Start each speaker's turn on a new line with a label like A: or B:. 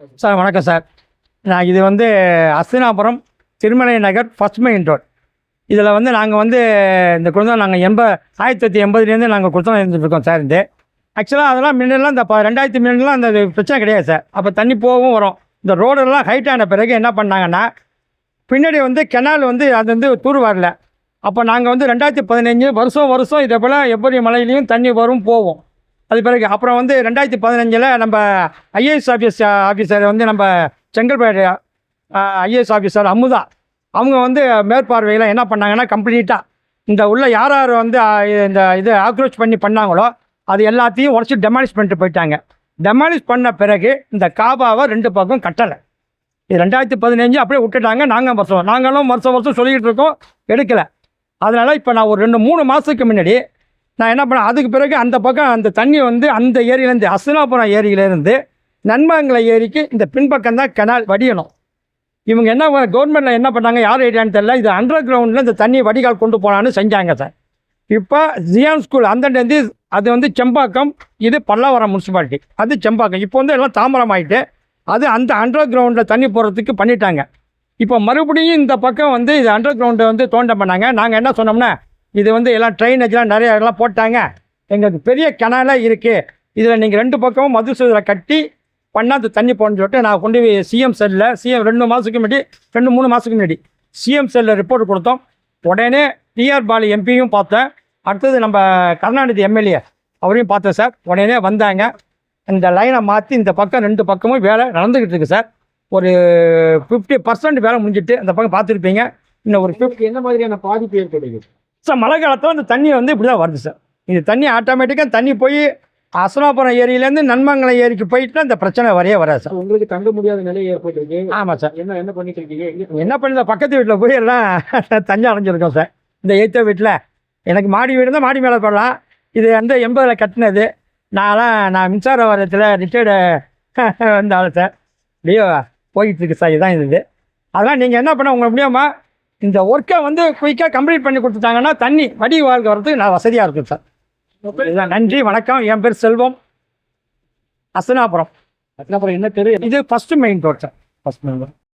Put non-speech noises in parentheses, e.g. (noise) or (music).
A: Sir வணக்கம் sir. நான் இது வந்து Hastinapuram Tirumalai Nagar first main road இதில் வந்து நாங்கள் வந்து இந்த குழந்தை நாங்கள் எண்ப ஆயிரத்தி தொள்ளாயிரத்தி எண்பதுலேருந்து நாங்கள் குழந்தை இருந்துருக்கோம் சார் இந்த ஆக்சுவலாக அதெல்லாம் முன்னெல்லாம் இந்த ப- ரெண்டாயிரத்தி முன்னெல்லாம் அந்த பிரச்சனை கிடையாது சார். அப்போ தண்ணி போகவும் வரும். இந்த ரோடெல்லாம் ஹைட் ஆன பிறகு என்ன பண்ணாங்கன்னா பின்னாடி வந்து கெனால் வந்து அது வந்து தூர் வரல. அப்போ நாங்கள் வந்து ரெண்டாயிரத்தி பதினஞ்சு வருஷம் வருஷம் இதே போல் எப்படி மலையிலையும் தண்ணி வரும் போவோம் அது பிறகு அப்புறம் வந்து ரெண்டாயிரத்தி பதினஞ்சில் நம்ம ஐஏஎஸ் ஆஃபீஸ் ஆஃபீஸர் வந்து நம்ம செங்கல்பேடு ஐஏஎஸ் ஆஃபீஸர் அமுதா. அவங்க வந்து மேற்பார்வையில் என்ன பண்ணாங்கன்னா கம்ப்ளீட்டாக இந்த உள்ள யார் யார் வந்து இந்த இது ஆக்ரோச் பண்ணி பண்ணாங்களோ அது எல்லாத்தையும் உடச்சி டெமாலிஷ் பண்ணிட்டு போயிட்டாங்க. டெமாலிஷ் பண்ண பிறகு இந்த காபாவை ரெண்டு பக்கம் கட்டலை. இது ரெண்டாயிரத்தி பதினஞ்சு அப்படியே விட்டுட்டாங்க. நாங்கள் வருஷம் நாங்களும் வருஷம் வருஷம் சொல்லிக்கிட்டு இருக்கோம் எடுக்கலை. அதனால் இப்போ நான் ஒரு ரெண்டு மூணு மாதத்துக்கு முன்னாடி நான் என்ன பண்ணேன் அதுக்கு பிறகு அந்த பக்கம் அந்த தண்ணி வந்து அந்த ஏரியிலேருந்து அசனாபுரம் ஏரியிலேருந்து நன்மங்கலை ஏரிக்கு இந்த பின்பக்கம் தான் கெனால் வடியணும். இவங்க என்ன கவர்மெண்ட்டில் என்ன பண்ணாங்க யார் ஏரியான்னு தெரியல இது அண்டர் கிரவுண்டில் இந்த தண்ணியை வடிகால் கொண்டு போனான்னு செஞ்சாங்க சார். இப்போ ஜியான் ஸ்கூல் அந்தண்டேந்து அது வந்து செம்பாக்கம் இது பல்லாவரம் முனிசிபாலிட்டி அது செம்பாக்கம். இப்போ வந்து எல்லாம் தாமரம் ஆகிட்டு அது அந்த அண்டர் கிரவுண்டில் தண்ணி போகிறதுக்கு பண்ணிட்டாங்க. இப்போ மறுபடியும் இந்த பக்கம் வந்து இது அண்டர் கிரவுண்டை வந்து தோண்ட பண்ணாங்க. நாங்கள் என்ன சொன்னோம்னா இது வந்து எல்லாம் ட்ரைனேஜ்லாம் நிறைய எல்லாம் போட்டாங்க. எங்களுக்கு பெரிய கிணறாக இருக்குது இதில் நீங்கள் ரெண்டு பக்கமும் மதுசூதரை கட்டி பண்ணால் அது தண்ணி போகணும்னு சொல்லிட்டு நான் கொண்டு போய் சிஎம் செல்லில் சிஎம் ரெண்டு மாதத்துக்கு முன்னாடி ரெண்டு மூணு மாதத்துக்கு முன்னாடி சிஎம் செல்லில் ரிப்போர்ட் கொடுத்தோம். உடனே டிஆர் பாலு எம்பியும் பார்த்தேன். அடுத்தது நம்ம கருணாநிதி எம்எல்ஏ அவரையும் பார்த்தேன் சார். உடனே வந்தாங்க. இந்த லைனை மாற்றி இந்த பக்கம் ரெண்டு பக்கமும் வேலை நடந்துக்கிட்டு இருக்கு சார். ஒரு ஃபிஃப்டி பர்சன்ட் வேலை முடிஞ்சிட்டு அந்த பக்கம் பார்த்துருப்பீங்க. இன்னும் ஒரு
B: ஃபிஃப்டி என்ன மாதிரியான பாதிப்பு ஏற்படுது?
A: சார் மழை காலத்தில் அந்த தண்ணி வந்து இப்படி தான் வருது சார் இது தண்ணி ஆட்டோமேட்டிக்காக தண்ணி போய் அசனாபுரம் ஏரியிலேருந்து நன்மங்கலம் ஏரிக்கு போயிட்டு இந்த பிரச்சனை வரையே வராது சார்
B: உங்களுக்கு தங்க முடியாத நிலை ஏற்பட்டிருக்கு.
A: ஆமாம் சார்
B: என்ன என்ன பண்ணிட்டு இருக்கீங்க
A: என்ன பண்ணுறது பக்கத்து வீட்டில் போய் எல்லாம் (laughs) தண்ணி அடைஞ்சிருக்கோம் சார் இந்த எய்த்த வீட்டில் எனக்கு மாடி வீடு தான் மாடி மேலே போடலாம். இது வந்து எண்பதில் கட்டினது. நான்லாம் நான் மின்சார வாரியத்தில் ரிட்டையர்டு (laughs) வந்த ஆள் சார் லியோ போயிட்டு இருக்கு சார் இதுதான் இது. அதெல்லாம் நீங்கள் என்ன பண்ண உங்களுக்கு முடியுமா? இந்த ஒர்க்கை வந்து குயிக்காக கம்ப்ளீட் பண்ணி கொடுத்துட்டாங்கன்னா தண்ணி வடி வாழ்க்கை வரதுக்கு நான் வசதியாக இருக்கும் சார். இதுதான். நன்றி வணக்கம். என் பேர் செல்வம். அசனாபுரம்.
B: அசனாபுரம் என்ன தெரு
A: இது first main road sir. First main road